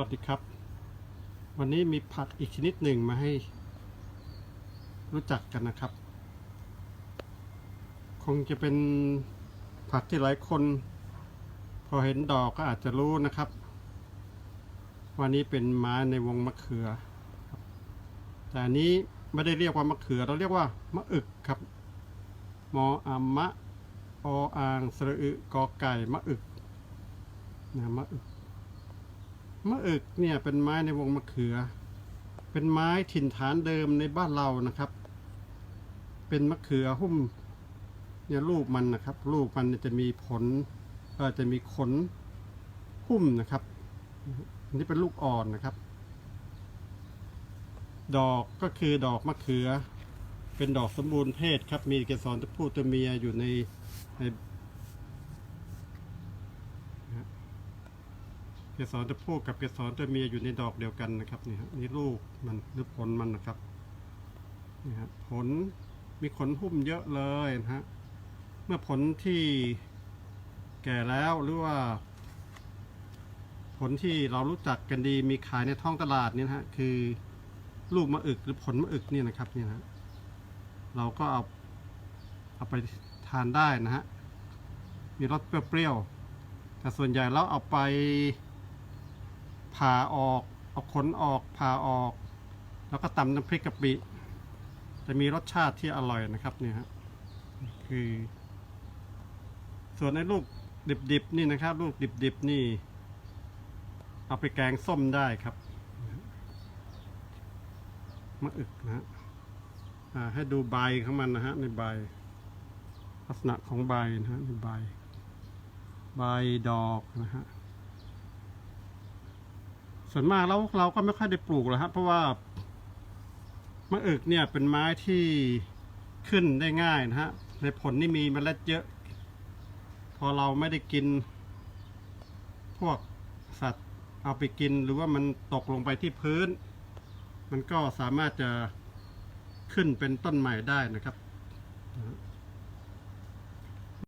วัสดีครับ วันนี้มีผักอีกชนิดหนึ่งมาให้ รู้จักกันนะครับ คงจะเป็นผักที่หลายคน พอเห็นดอกก็อาจจะรู้นะครับ ว่านี้เป็นไม้ในวงมะเขือ แต่อันนี้ไม่ได้เรียกว่ามะเขือ เราเรียกว่ามะอึกครับ มออามะออางสระอึกอไก่มะอึกนะมะอึก มะอึกเนี่ยเป็นไม้ในวงมะเขือ เป็นไม้ถิ่นฐานเดิมในบ้านเรานะครับ เป็นมะเขือหุ้มเนี่ยลูกมันนะครับ ลูกมันจะมีผลเออจะมีขนหุ้มนะครับอันนี้เป็นลูกอ่อนนะครับ ดอกก็คือดอกมะเขือ เป็นดอกสมบูรณ์เพศครับ มีเกสรตัวผู้ตัวเมียอยู่ในใน เก สรตัวผู้กับเกสรตัวเมียอยู่ในดอกเดียวกันนะครับนี่ฮะนี่ลูกมันหรือผลมันนะครับนี่ฮะผลมีขนหุ้มเยอะเลยนะฮะเมื่อผลที่แก่แล้วหรือว่า ผลที่เรารู้จักกันดีมีขายในท้องตลาดนี่นะฮะคือลูกมะอึกหรือผลมะอึกนี่นะครับนี่นะฮะเราก็เอาเอาไปทานได้นะฮะมีรสเปรี้ยวๆแต่ส่วนใหญ่เราเอาไป ผ่าออกเอาขนออกผ่าออก แล้วก็ตำน้ำพริกกะปิ จะมีรสชาติที่อร่อยนะครับเนี่ยฮะคือ ส่วนในลูกดิบๆนี่นะครับ ลูกดิบๆนี่ เอาไปแกงส้มได้ครับมะอึกนะฮะให้ดูใบของมันนะฮะในใบ ลักษณะของใบนะฮะในใบ ใบดอกนะฮะ ส่วนมากแล้วเราก็ไม่ค่อยได้ปลูกหรอกครับเพราะว่ามะอึกเนี่ยเป็นไม้ที่ขึ้นได้ง่ายนะฮะในผลนี่มีเมล็ดเยอะ พอเราไม่ได้กิน พวกสัตว์เอาไปกินหรือว่ามันตกลงไปที่พื้น มันก็สามารถจะขึ้นเป็นต้นใหม่ได้นะครับ